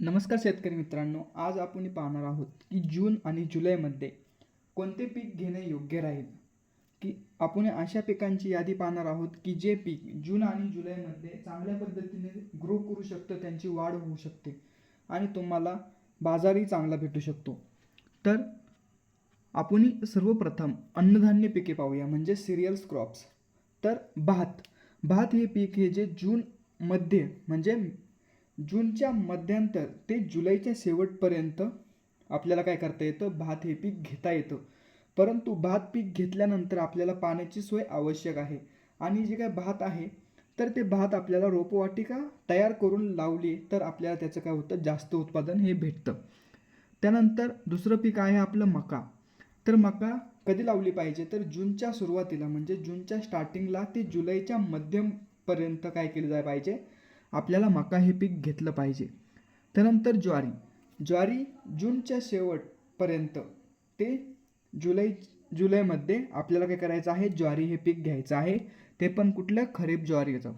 नमस्कार शेतकरी मित्रांनो आज आपण पाहणार आहोत की जून आणि जुलैमध्ये कोणते पीक घेणे योग्य राहील? की आपण अशा पिकांची यादी पाहणार आहोत की जे पीक जून आणि जुलैमध्ये चांगल्या पद्धतीने ग्रो करू शकतं त्यांची वाढ होऊ शकते आणि तुम्हाला बाजारही चांगला भेटू शकतो. तर आपण सर्वप्रथम अन्नधान्य पिके पाहूया म्हणजे सिरियल्स क्रॉप्स तर भात. भात हे पीक हे जे जूनमध्ये म्हणजे जूनच्या मध्यांतर ते जुलैच्या शेवटपर्यंत आपल्याला काय करता येतं? भात हे पीक घेता येतं. परंतु भात पीक घेतल्यानंतर आपल्याला पाण्याची सोय आवश्यक आहे. आणि जे काय भात आहे तर ते भात आपल्याला रोपवाटिका तयार करून लावली तर आपल्याला त्याचं काय होतं? जास्त उत्पादन हे भेटतं. त्यानंतर दुसरं पीक आहे आपलं मका. तर मका कधी लावली पाहिजे? तर जूनच्या सुरुवातीला म्हणजे जूनच्या स्टार्टिंगला ते जुलैच्या मध्यमपर्यंत काय केलं जाय पाहिजे? आपल्याला मका हे पीक घेतलं पाहिजे. त्यानंतर ज्वारी. ज्वारी जूनच्या शेवटपर्यंत ते जुलै जुलैमध्ये आपल्याला काय करायचं आहे? ज्वारी हे पीक घ्यायचं आहे. ते पण कुठलं? खरीप ज्वारीचं.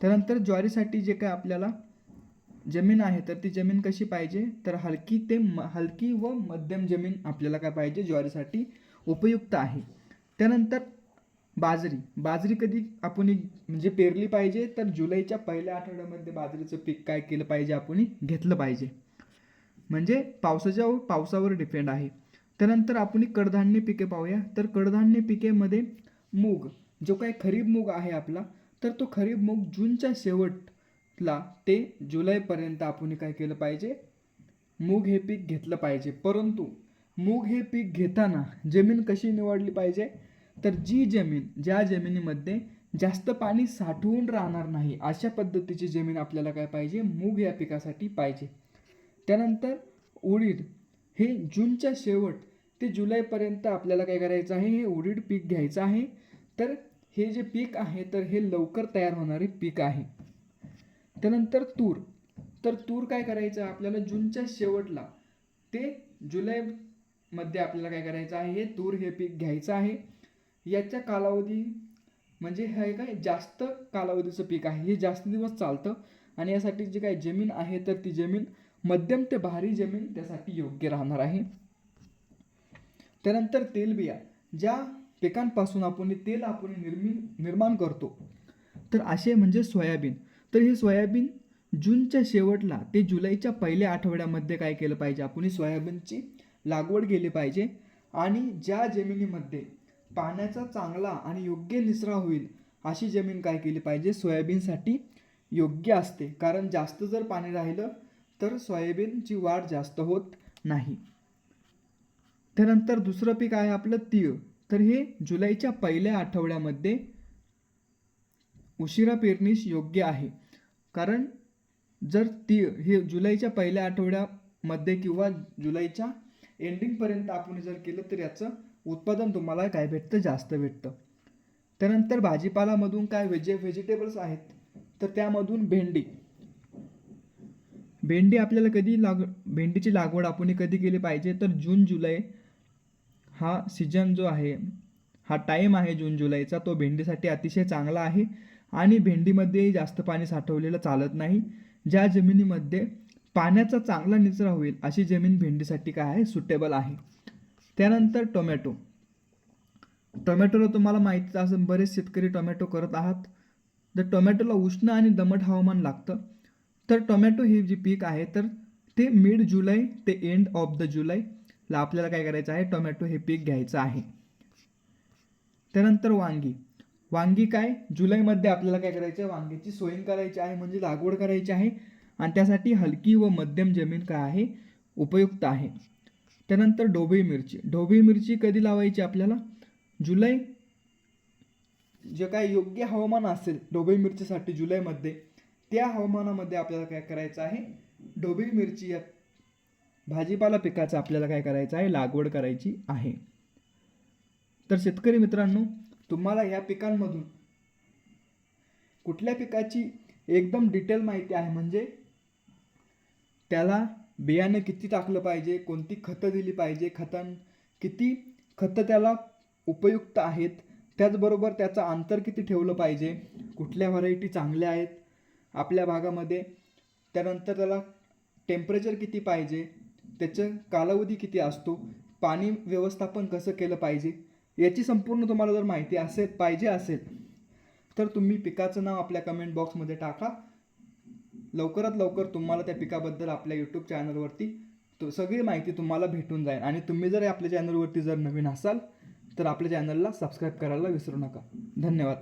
त्यानंतर ज्वारीसाठी जे काय आपल्याला जमीन आहे तर ती जमीन कशी पाहिजे? तर हलकी ते म हलकी व मध्यम जमीन आपल्याला काय पाहिजे? ज्वारीसाठी उपयुक्त आहे. त्यानंतर बाजरी. बाजरी कधी आपण म्हणजे पेरली पाहिजे तर जुलैच्या पहिल्या आठवड्यामध्ये बाजरीचं पीक काय केलं पाहिजे आपण घेतलं पाहिजे. म्हणजे पावसाच्या पावसावर डिपेंड आहे. त्यानंतर आपण कडधान्य पिके पाहूया. तर कडधान्य पिकेमध्ये मूग जो काय खरीप मूग आहे आपला तर तो खरीप मूग जूनच्या शेवटला ते जुलैपर्यंत आपण काय केलं पाहिजे? मूग हे पीक घेतलं पाहिजे. परंतु मूग हे पीक घेताना जमीन कशी निवडली पाहिजे? तर जी जमीन ज्या जमिनीमध्ये जास्त पाणी साठवून राहणार नाही अशा पद्धतीची जमीन आपल्याला काय पाहिजे? मूग या पिकासाठी पाहिजे. त्यानंतर उडीद हे जूनच्या शेवट ते जुलैपर्यंत आपल्याला काय करायचं आहे? हे उडीद पीक घ्यायचं आहे. तर हे जे पीक आहे तर हे लवकर तयार होणारे पीक आहे. त्यानंतर तूर. तर तूर काय करायचं? आपल्याला जूनच्या शेवटला ते जुलैमध्ये आपल्याला काय करायचं आहे? हे तूर हे पीक घ्यायचं आहे. याच्या कालावधी म्हणजे हे काय? जास्त कालावधीचं पीक आहे. हे जास्त दिवस चालतं आणि यासाठी जी काय जमीन आहे तर ती जमीन मध्यम ते भारी जमीन त्यासाठी योग्य राहणार आहे. त्यानंतर तेलबिया ज्या पिकांपासून आपण तेल आपण निर्मी निर्माण करतो तर असे म्हणजे सोयाबीन. तर हे सोयाबीन जूनच्या शेवटला ते जुलैच्या पहिल्या आठवड्यामध्ये काय केलं पाहिजे? आपण सोयाबीनची लागवड केली पाहिजे. आणि ज्या जमिनीमध्ये पाण्याचा चांगला आणि योग्य निचरा होईल अशी जमीन काय केली पाहिजे? सोयाबीनसाठी योग्य असते. कारण जास्त जर पाणी राहिलं तर सोयाबीनची वाढ जास्त होत नाही. त्यानंतर दुसरं पीक आहे आपलं तीळ. तर हे जुलैच्या पहिल्या आठवड्यामध्ये उशिरा पेरणीस योग्य आहे. कारण जर तीळ हे जुलैच्या पहिल्या आठवड्यामध्ये किंवा जुलैच्या एंडिंगपर्यंत आपण जर केलं तर याचं उत्पादन तुम्हाला काय भेटतं? जास्त भेटतं. त्यानंतर भाजीपालामधून काय व्हेजे व्हेजिटेबल्स आहेत? तर त्यामधून भेंडी. भेंडी आपल्याला कधी लाग भेंडीची लागवड आपण कधी केली पाहिजे? तर जून जुलै हा सीजन जो आहे हा टाईम आहे जून जुलैचा तो भेंडीसाठी अतिशय चांगला आहे आणि भेंडीमध्ये जास्त पाणी साठवलेलं चालत नाही. ज्या जमिनीमध्ये पाण्याचा चांगला निचरा होईल अशी जमीन भेंडीसाठी काय आहे? सुटेबल आहे. त्यानंतर टोमॅटो. टोमॅटोला तुम्हाला माहितीच असं बरेच शेतकरी टोमॅटो करत आहात. तर टोमॅटोला उष्ण आणि दमट हवामान लागतं तर टोमॅटो हे जे पीक आहे तर ते मिड जुलै ते एंड ऑफ द जुलैला आपल्याला काय करायचं आहे टोमॅटो हे पीक घ्यायचं आहे. त्यानंतर वांगी. वांगी काय? जुलैमध्ये आपल्याला काय करायचं आहे वांगीची सोयीन करायची आहे म्हणजे लागवड करायची आहे. आणि त्यासाठी हलकी व मध्यम जमीन काय आहे उपयुक्त आहे. त्यानंतर ढोबळी मिरची. ढोबळी मिरची कधी लावायची आपल्याला? जुलै? जे काय योग्य हवामान असेल ढोबळी मिरचीसाठी जुलैमध्ये त्या हवामानामध्ये आपल्याला काय करायचं आहे? ढोबळी मिरची या भाजीपाला पिकाचं आपल्याला काय करायचं आहे? लागवड करायची आहे. तर शेतकरी मित्रांनो तुम्हाला या पिकांमधून कुठल्या पिकाची एकदम डिटेल माहिती आहे? म्हणजे त्याला बियाणं किती टाकलं पाहिजे कोणती खतं दिली पाहिजे खतां किती खतं त्याला उपयुक्त आहेत त्याचबरोबर त्याचं अंतर किती ठेवलं पाहिजे कुठल्या व्हरायटी चांगल्या आहेत आपल्या भागामध्ये. त्यानंतर त्याला टेम्परेचर किती पाहिजे त्याचं कालावधी किती असतो पाणी व्यवस्थापन कसं केलं पाहिजे याची संपूर्ण तुम्हाला जर माहिती असेल पाहिजे असेल तर तुम्ही पिकाचं नाव आपल्या कमेंट बॉक्समध्ये टाका. लवकरात लवकर तुम्हाला त्या पिकाबद्दल आपल्या यूट्यूब चॅनलवरती तो सगळी माहिती तुम्हाला भेटून जाईल. आणि तुम्ही जर आपल्या चॅनलवरती जर नवीन असाल तर आपल्या चॅनलला सबस्क्राईब करायला विसरू नका. धन्यवाद.